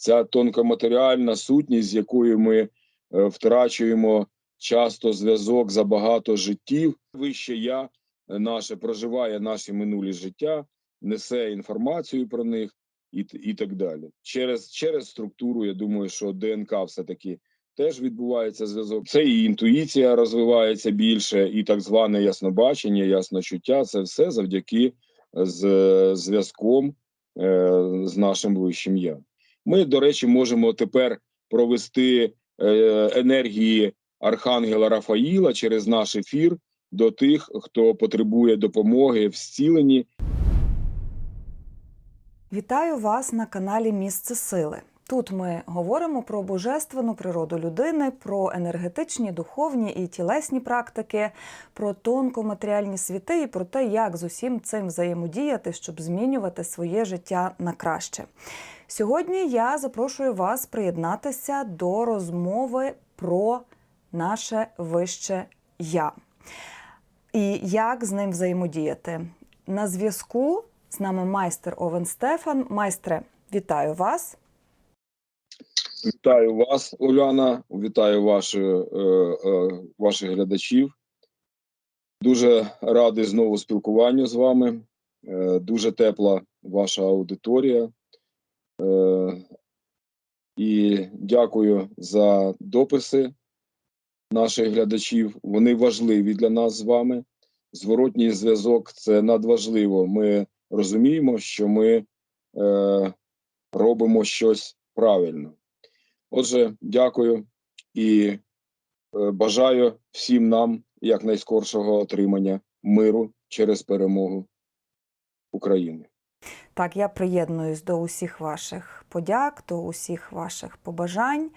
ця тонкоматеріальна сутність, з якою ми е, втрачуємо часто зв'язок за багато життів. Вище я е, наше проживає наші минулі життя, несе інформацію про них і, і так далі. Через, через структуру, я думаю, що ДНК все-таки теж відбувається зв'язок. Це і інтуїція розвивається більше, і так зване яснобачення, ясночуття. Це все завдяки з зв'язком е, з нашим вищим я. Ми, до речі, можемо тепер провести е, енергії Архангела Рафаїла через наш ефір до тих, хто потребує допомоги в зціленні Вітаю вас на каналі Місце Сили. Тут ми говоримо про божественну природу людини, про енергетичні, духовні і тілесні практики, про тонкоматеріальні світи і про те, як з усім цим взаємодіяти, щоб змінювати своє життя на краще. Сьогодні я запрошую вас приєднатися до розмови про наше вище я і як з ним взаємодіяти. На зв'язку з нами майстер Овен Стефан. Майстре, вітаю вас. Вітаю вас, Уляна. Вітаю ваші, е, е, ваших глядачів. Дуже радий знову спілкуванню з вами. Е, дуже тепла ваша аудиторія. Е, і дякую за дописи наших глядачів. Вони важливі для нас з вами. Зворотній зв'язок це надважливо. Ми розуміємо, що ми е, робимо щось правильно. Отже, дякую і е, бажаю всім нам якнайскоршого отримання миру через перемогу України. Так, я приєднуюсь до усіх ваших подяк, до усіх ваших побажань.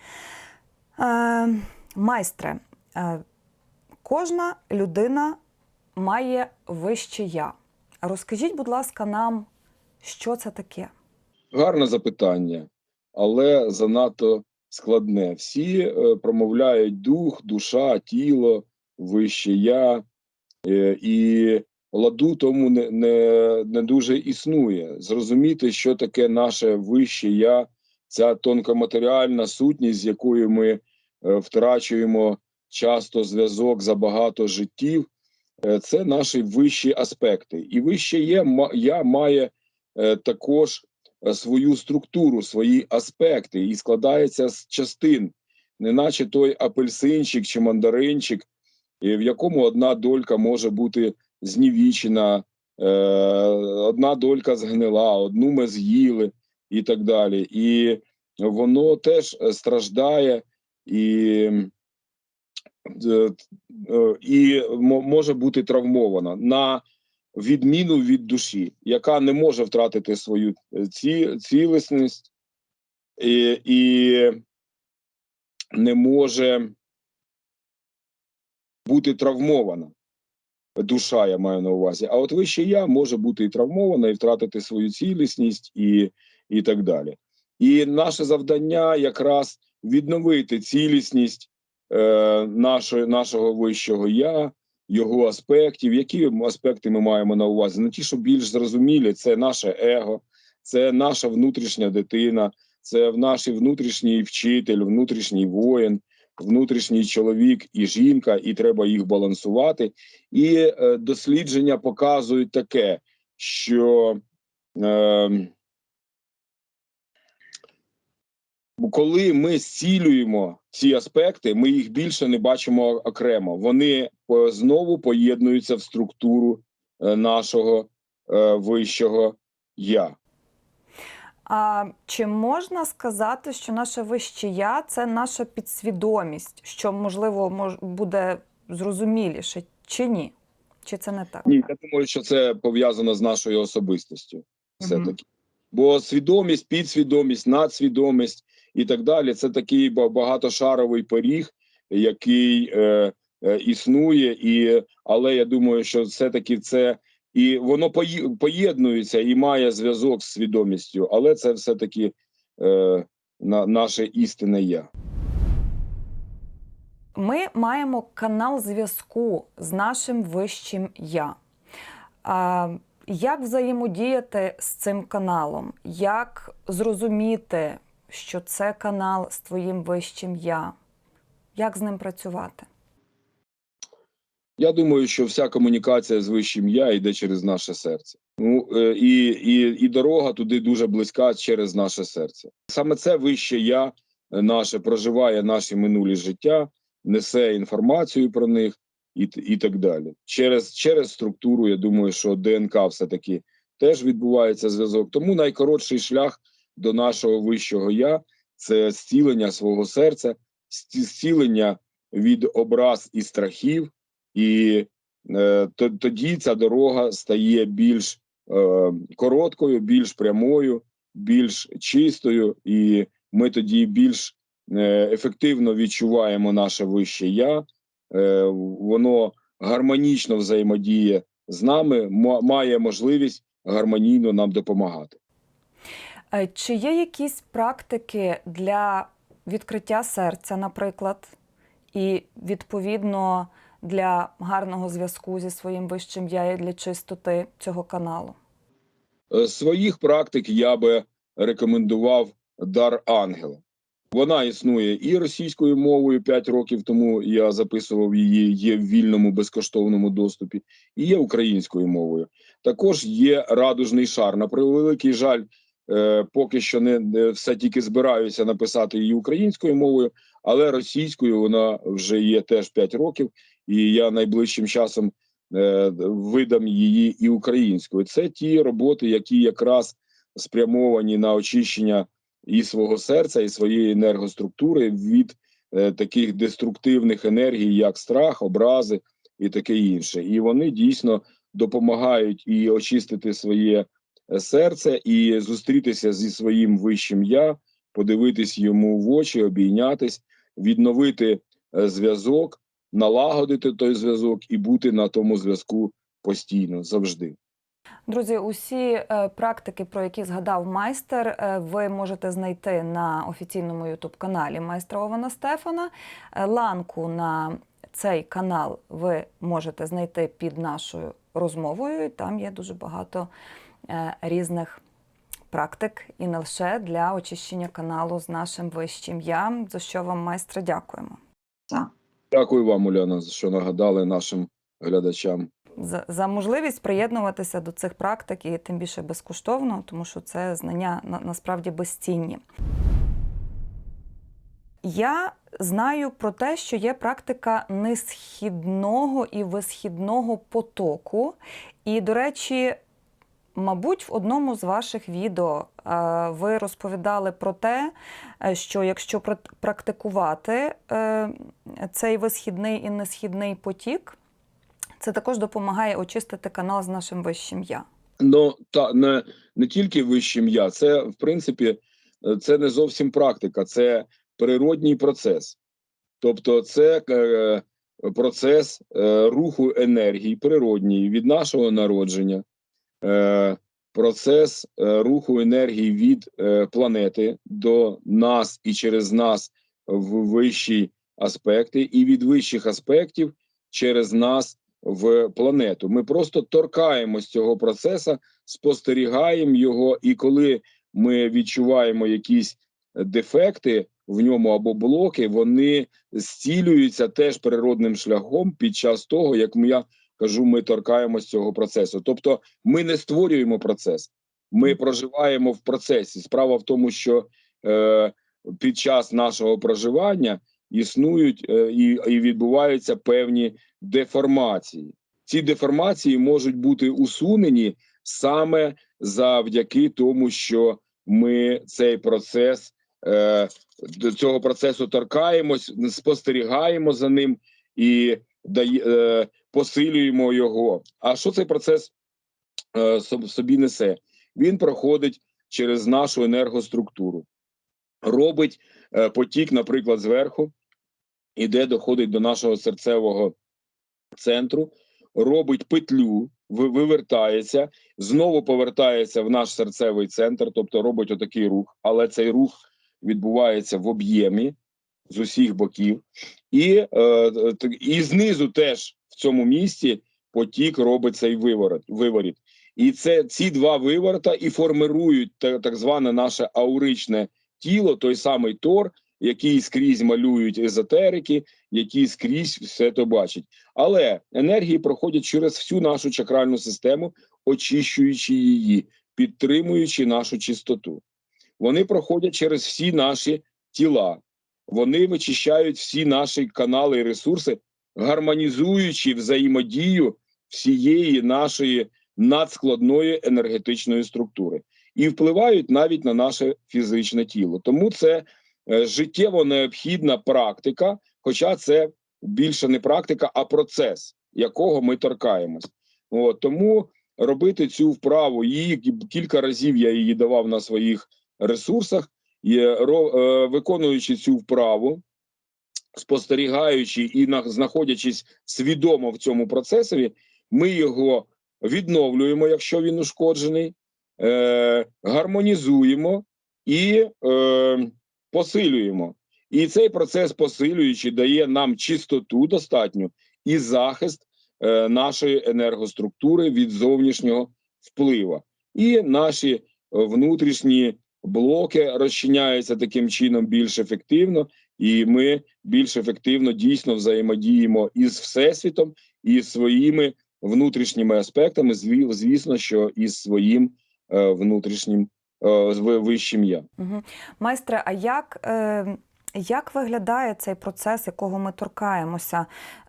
Е, майстре, е, кожна людина має вище я. Розкажіть, будь ласка, нам, що це таке? Гарне запитання, але занадто складне. Всі е, промовляють дух, душа, тіло, вище я, е, і ладу тому не, не, не дуже існує. Зрозуміти, що таке наше вище я, ця тонкоматеріальна сутність, з якою ми е, втрачуємо часто зв'язок за багато життів, е, це наші вищі аспекти. І вище є, я має е, також свою структуру, свої аспекти і складається з частин, неначе той апельсинчик чи мандаринчик, в якому одна долька може бути знівічена, е, одна долька згнила, одну ми з'їли і так далі. І воно теж е, страждає і, е, е, і може бути травмована на відміну від душі, яка не може втратити свою ці, цілісність і, і не може бути травмована. Душа, я маю на увазі. А от вище я може бути і травмована, і втратити свою цілісність, і, і так далі. І наше завдання якраз відновити цілісність е, нашої, нашого вищого я, його аспектів. Які аспекти ми маємо на увазі? Ну, ті, що більш зрозумілі, це наше его, це наша внутрішня дитина, це наш внутрішній вчитель, внутрішній воїн, внутрішній чоловік і жінка, і треба їх балансувати. І е, дослідження показують таке, що е, коли ми зцілюємо ці аспекти, ми їх більше не бачимо окремо. Вони по- знову поєднуються в структуру е, нашого е, вищого я. А чи можна сказати, що наше вище я це наша підсвідомість, що можливо мож, буде зрозуміліше, чи ні? Чи це не так? Ні, я думаю, що це пов'язано з нашою особистістю. Все таки. Бо свідомість, підсвідомість, надсвідомість і так далі це такий ба- багатошаровий пиріг, який е, е, існує, і але я думаю, що все-таки це і воно поєднується і має зв'язок з свідомістю, але це все-таки е, на, наше істинне я. Ми маємо канал зв'язку з нашим вищим я. А, як взаємодіяти з цим каналом? Як зрозуміти, що це канал з твоїм вищим я. Як з ним працювати? Я думаю, що вся комунікація з вищим я йде через наше серце. Ну е, і, і, і дорога туди дуже близька через наше серце. Саме це вище я наше проживає наші минулі життя, несе інформацію про них і, і так далі. Через, через структуру, я думаю, що ДНК все таки теж відбувається зв'язок. Тому найкоротший шлях до нашого вищого я це зцілення свого серця, зцілення від образ і страхів. І е, тоді ця дорога стає більш е, короткою, більш прямою, більш чистою, і ми тоді більш е, ефективно відчуваємо наше вище я. Воно гармонічно взаємодіє з нами, ма- має можливість гармонійно нам допомагати. Чи є якісь практики для відкриття серця, наприклад, і відповідно для гарного зв'язку зі своїм вищим я і для чистоти цього каналу? Е, своїх практик я би рекомендував дар ангела. Вона існує і російською мовою 5 років тому я записував її, є в вільному безкоштовному доступі, і є українською мовою. Також є радужний шар. На превеликий жаль, е, поки що не, все тільки збираюся написати її українською мовою, але російською вона вже є теж 5 років, і я найближчим часом е, видам її і українською. Це ті роботи, які якраз спрямовані на очищення і свого серця, і своєї енергоструктури від е, таких деструктивних енергій, як страх, образи і таке інше. І вони дійсно допомагають і очистити своє е, серце, і зустрітися зі своїм вищим я, подивитись йому в очі, обійнятись, відновити зв'язок, налагодити той зв'язок і бути на тому зв'язку постійно завжди. Друзі, усі е, практики, про які згадав майстер, е, ви можете знайти на офіційному ютуб-каналі майстра Ована Стефана. Е, Ланку на цей канал ви можете знайти під нашою розмовою. І там є дуже багато е, різних практик і не лише для очищення каналу з нашим вищим я. За що вам, майстре, дякуємо. Дякую вам, Уляна, що нагадали нашим глядачам. за, за можливість приєднуватися до цих практик і тим більше безкоштовно, тому що це знання на, насправді безцінні. Я знаю про те, що є практика несхідного і висхідного потоку. І, до речі, мабуть, в одному з ваших відео е, ви розповідали про те, е, що якщо пр- практикувати е, цей висхідний і несхідний потік, це також допомагає очистити канал з нашим вищим я. Ну та не, не тільки вищим я, це в принципі це не зовсім практика, це природній процес. Тобто, це е, процес е, руху енергії природній від нашого народження, процес е, руху енергії від е, планети до нас і через нас в вищі аспекти, і від вищих аспектів через нас в планету. Ми просто торкаємось цього процесу, спостерігаємо його, і коли ми відчуваємо якісь дефекти в ньому або блоки, вони зцілюються теж природним шляхом під час того, як ми, я кажу, ми торкаємось цього процесу. Тобто, ми не створюємо процес, ми проживаємо в процесі. Справа в тому, що е, під час нашого проживання існують е, і, і відбуваються певні деформації. Ці деформації можуть бути усунені саме завдяки тому, що ми цей процес е, до цього процесу торкаємось, спостерігаємо за ним і дає, е, посилюємо його. А що цей процес е, собі несе? Він проходить через нашу енергоструктуру, робить е, потік, наприклад, зверху, іде, доходить до нашого серцевого центру, робить петлю, вивертається, знову повертається в наш серцевий центр, тобто робить отакий рух, але цей рух відбувається в об'ємі з усіх боків, і, е, і знизу теж в цьому місці потік робить цей виворот, виворіт. І це ці два виворота і формирують та- так зване наше ауричне тіло, той самий Тор, який скрізь малюють езотерики, які скрізь все то бачать. Але енергії проходять через всю нашу чакральну систему, очищуючи її, підтримуючи нашу чистоту. Вони проходять через всі наші тіла, вони вичищають всі наші канали і ресурси, гармонізуючи взаємодію всієї нашої надскладної енергетичної структури і впливають навіть на наше фізичне тіло. Тому це е, життєво необхідна практика, хоча це більше не практика, а процес, якого ми торкаємось. От, тому робити цю вправу її кілька разів я її давав на своїх ресурсах, і, е, виконуючи цю вправу, спостерігаючи і на, знаходячись свідомо в цьому процесові, ми його відновлюємо, якщо він ушкоджений, е, гармонізуємо і е, посилюємо. І цей процес, посилюючи, дає нам чистоту достатню і захист е, нашої енергоструктури від зовнішнього впливу. І наші е, внутрішні блоки розчиняються таким чином більш ефективно, і ми більш ефективно дійсно взаємодіємо із всесвітом і своїми внутрішніми аспектами, зві- звісно, що із своїм е, внутрішнім е, вищим я. Угу. Майстре, а як, е, як виглядає цей процес, якого ми торкаємося?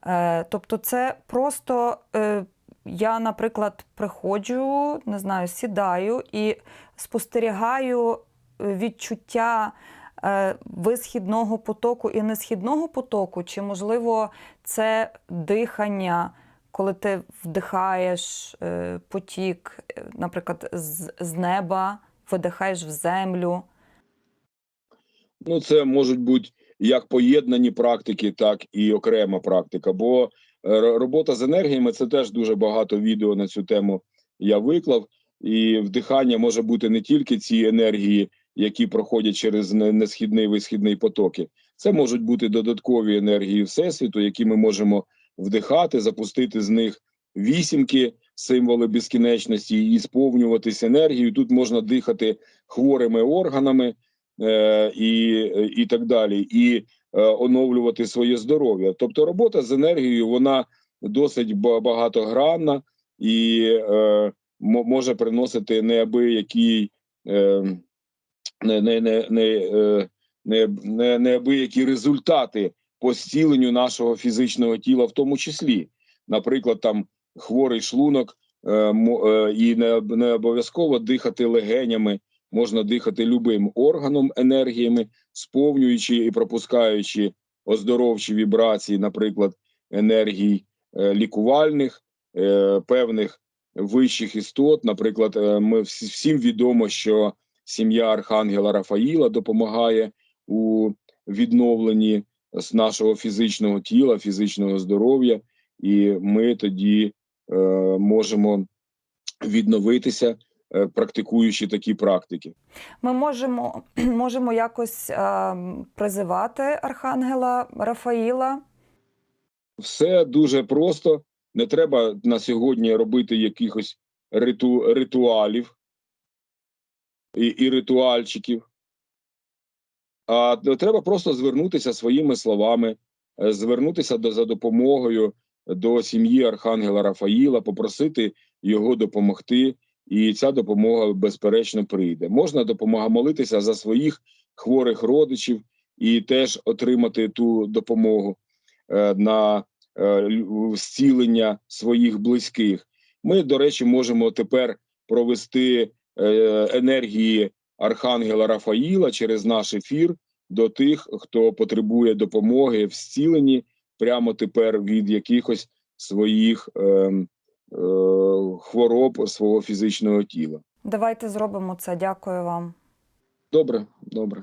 Е, тобто, це просто я, наприклад, приходжу, не знаю, сідаю і спостерігаю відчуття е, висхідного потоку і несхідного потоку, чи можливо це дихання? Коли ти вдихаєш е, потік, е, наприклад, з, неба, видихаєш в землю. Ну, це можуть бути як поєднані практики, так і окрема практика. Бо робота з енергіями це теж дуже багато відео на цю тему я виклав. І вдихання може бути не тільки ці енергії, які проходять через несхідний висхідний потоки. Це можуть бути додаткові енергії всесвіту, які ми можемо вдихати, запустити з них вісімки, символи безкінечності і сповнюватись енергією. Тут можна дихати хворими органами е, і, і так далі, і е, оновлювати своє здоров'я. Тобто, робота з енергією вона досить багатогранна і е, мо- може приносити неабиякий е, не, не, не, е, не, не, неабиякі результати по зціленню нашого фізичного тіла, в тому числі, наприклад, там хворий шлунок, е, е, і не, не обов'язково дихати легенями, можна дихати любим органом енергіями, сповнюючи і пропускаючи оздоровчі вібрації, наприклад, енергій лікувальних, певних вищих істот. Наприклад, ми всі- всім відомо, що сім'я Архангела Рафаїла допомагає у відновленні з нашого фізичного тіла, фізичного здоров'я, і ми тоді е, можемо відновитися, е, практикуючи такі практики. Ми можемо, можемо якось е, призивати архангела Рафаїла. Все дуже просто. Не треба на сьогодні робити якихось риту, ритуалів і, і ритуальчиків. А треба просто звернутися своїми словами, е, звернутися до, за допомогою до сім'ї Архангела Рафаїла, попросити його допомогти, і ця допомога безперечно прийде. Можна допомога молитися за своїх хворих родичів і теж отримати ту допомогу е, на е, зцілення своїх близьких. Ми, до речі, можемо тепер провести енергії Архангела Рафаїла через наш ефір до тих, хто потребує допомоги в зціленні прямо тепер від якихось своїх е, е, хвороб свого фізичного тіла. Давайте зробимо це. Дякую вам. Добре, добре.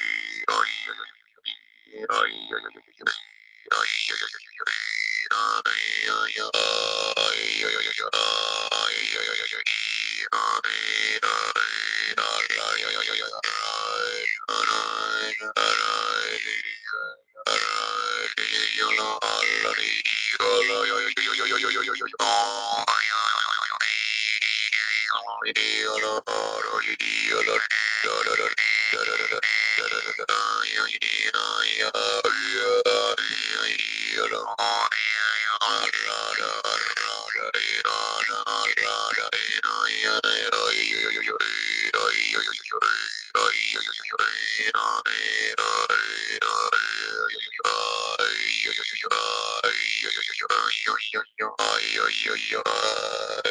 よいしょ。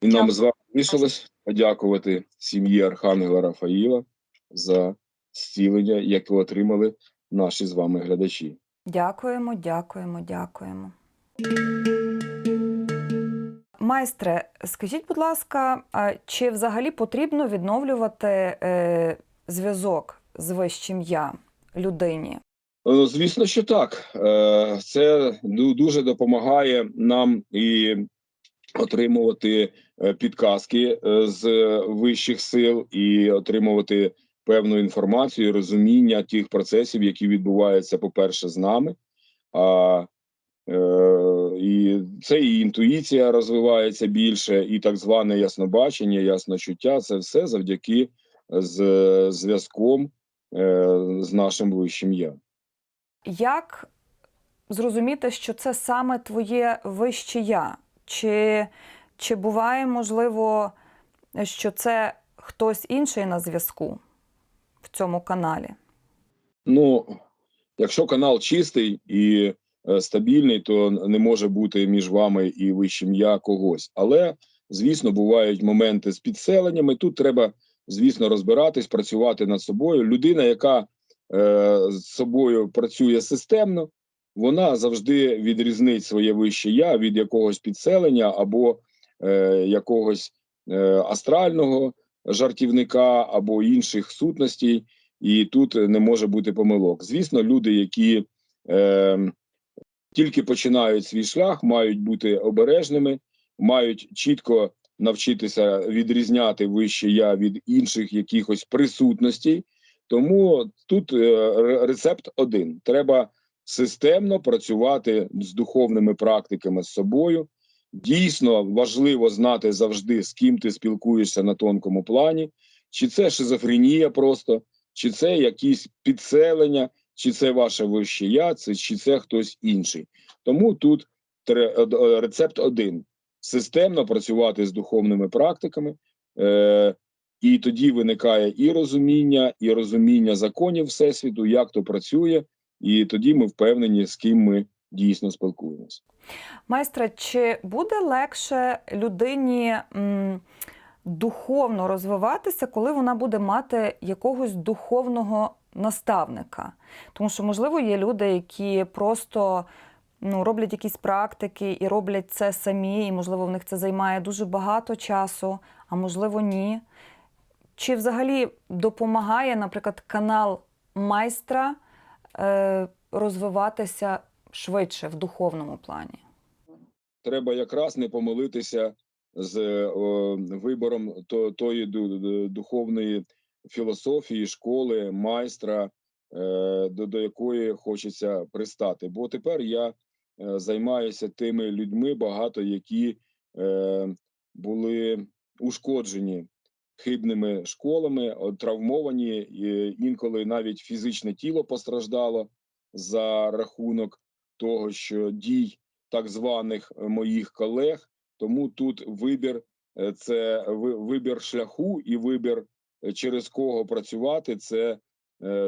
І нам з вами залишилось подякувати сім'ї Архангела Рафаїла за зцілення, яке отримали наші з вами глядачі. Дякуємо, дякуємо, дякуємо. Майстре, скажіть, будь ласка, чи взагалі потрібно відновлювати е, зв'язок з вищим я людині? Е, Звісно, що так. Е, Це дуже допомагає нам і отримувати е, підказки з вищих сил і отримувати певну інформацію, розуміння тих процесів, які відбуваються, по-перше, з нами. А е, і це і інтуїція розвивається більше, і так зване яснобачення, ясночуття це все завдяки з зв'язком е, з нашим вищим я. Як зрозуміти, що це саме твоє вище я? Чи, чи буває можливо, що це хтось інший на зв'язку в цьому каналі? Ну, якщо канал чистий і е, стабільний, то не може бути між вами і вищим я когось. Але, звісно, бувають моменти з підселеннями. Тут треба, звісно, розбиратись, працювати над собою. Людина, яка е, з собою працює системно, вона завжди відрізнить своє вище я від якогось підселення або е, якогось е, астрального жартівника або інших сутностей і тут не може бути помилок. Звісно, люди, які е, тільки починають свій шлях, мають бути обережними, мають чітко навчитися відрізняти вище я від інших якихось присутностей. Тому тут е, рецепт один: треба системно працювати з духовними практиками з собою. Дійсно важливо знати завжди, з ким ти спілкуєшся на тонкому плані, чи це шизофренія просто, чи це якісь підселення, чи це ваше вище я, чи це хтось інший. Тому тут е, е, рецепт один: системно працювати з духовними практиками, е, і тоді виникає і розуміння, і розуміння законів Всесвіту, як то працює, і тоді ми впевнені, з ким ми дійсно спілкуємося. Майстре, чи буде легше людині м, духовно розвиватися, коли вона буде мати якогось духовного наставника? Тому що, можливо, є люди, які просто ну, роблять якісь практики і роблять це самі, і, можливо, в них це займає дуже багато часу, а можливо, ні. Чи взагалі допомагає, наприклад, канал майстра е, розвиватися швидше в духовному плані? треба якраз не помилитися з о, вибором то, тої ду- ду- духовної філософії, школи, майстра, е, до, до якої хочеться пристати. Бо тепер я е, займаюся тими людьми, багато які е, були ушкоджені хибними школами, травмовані, і інколи навіть фізичне тіло постраждало за рахунок того, що дій так званих е, моїх колег. Тому тут вибір е, це вибір шляху і вибір е, через кого працювати. Це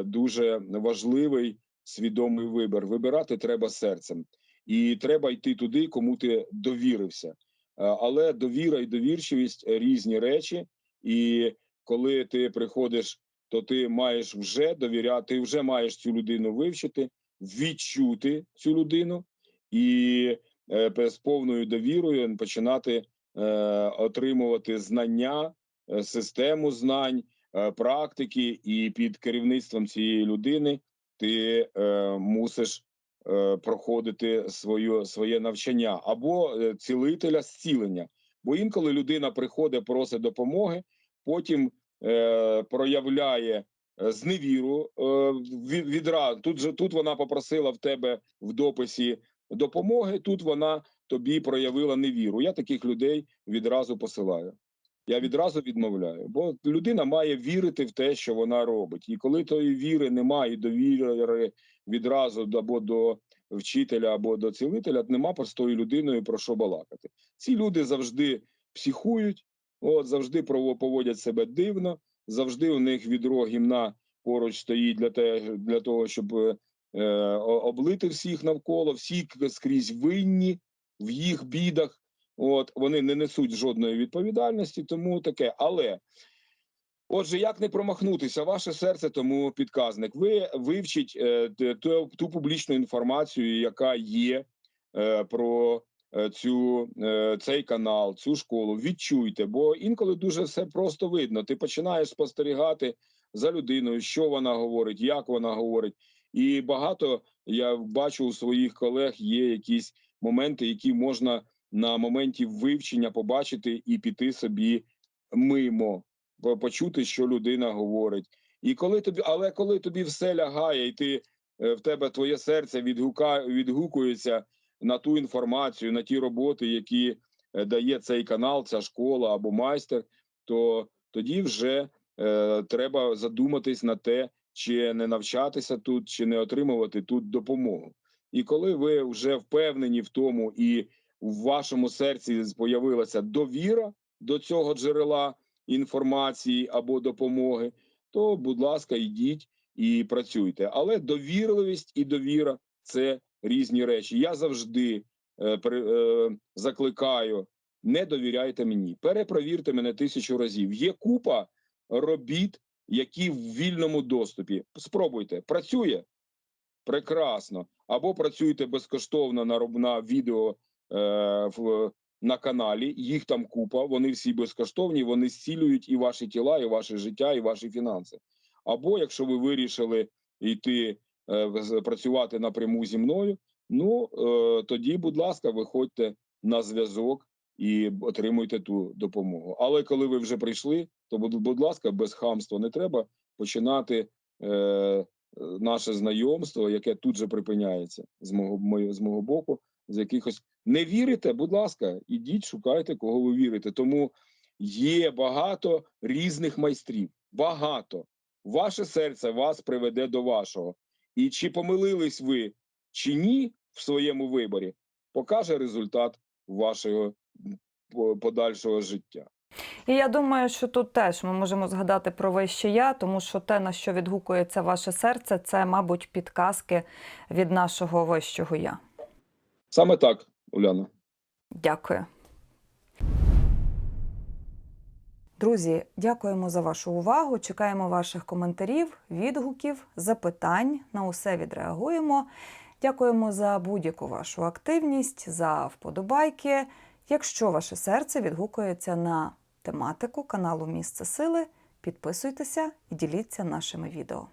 дуже важливий свідомий вибір. Вибирати треба серцем, і треба йти туди, кому ти довірився. Але довіра і довірчивість різні речі, і коли ти приходиш, то ти маєш вже довіряти, ти вже маєш цю людину вивчити, відчути цю людину і е, з повною довірою починати е, отримувати знання, е, систему знань, практики, і під керівництвом цієї людини ти мусиш проходити свою, своє навчання або цілителя зцілення. Бо інколи людина приходить, просить допомоги, потім е, проявляє зневіру е, відразу. Тут тут вона попросила в тебе в дописі допомоги. Тут вона тобі проявила невіру. Я таких людей відразу посилаю. Я відразу відмовляю, бо людина має вірити в те, що вона робить. І коли тої віри немає, і довіри відразу або до вчителя, або до цілителя, нема простою людиною про що балакати. Ці люди завжди психують, от завжди поводять себе дивно, завжди у них відро гімна поруч стоїть для, те, для того, щоб е, е, облити всіх навколо, всі скрізь винні в їх бідах. От вони не несуть жодної відповідальності, тому таке. Але отже, як не промахнутися, ваше серце тому підказник. Ви вивчіть е, ту, ту публічну інформацію, яка є е, про цю е, цей канал, цю школу. Відчуйте, бо інколи дуже все просто видно. Ти починаєш спостерігати за людиною, що вона говорить, як вона говорить. І багато я бачу у своїх колег є якісь моменти, які можна на моменті вивчення побачити і піти собі мимо, почути, що людина говорить. І коли тобі, але коли тобі все лягає, і ти е, в тебе твоє серце відгука, відгукується на ту інформацію, на ті роботи, які е, дає цей канал, ця школа або майстер, то тоді вже е, треба задуматись на те, чи не навчатися тут, чи не отримувати тут допомогу. І коли ви вже впевнені в тому, і в вашому серці з'явилася довіра до цього джерела інформації або допомоги, то, будь ласка, йдіть і працюйте. Але довірливість і довіра це різні речі. Я завжди е, е, закликаю: не довіряйте мені, перепровірте мене тисячу разів. Є купа робіт, які в вільному доступі. Спробуйте, працює прекрасно. Або працюйте безкоштовно на, на відео е, в, на каналі. Їх там купа, вони всі безкоштовні, вони зцілюють і ваші тіла, і ваше життя, і ваші фінанси. Або якщо ви вирішили йти працювати напряму зі мною, ну е, тоді, будь ласка, виходьте на зв'язок і отримуйте ту допомогу. Але коли ви вже прийшли, то будь, ласка, без хамства не треба починати. Е, наше знайомство, яке тут же припиняється з мого з мого боку, з якихось не вірите, будь ласка, ідіть, шукайте, кого ви вірите. Тому є багато різних майстрів. Багато. Ваше серце вас приведе до вашого. І чи помилились ви, чи ні в своєму виборі, покаже результат вашого подальшого життя. І я думаю, що тут теж ми можемо згадати про вище я, тому що те, на що відгукується ваше серце, це, мабуть, підказки від нашого вищого я. Саме так, Уляна. Дякую. Друзі, дякуємо за вашу увагу. Чекаємо ваших коментарів, відгуків, запитань. На усе відреагуємо. Дякуємо за будь-яку вашу активність, за вподобайки. Якщо ваше серце відгукується на тематику каналу Місце Сили, підписуйтеся і діліться нашими відео.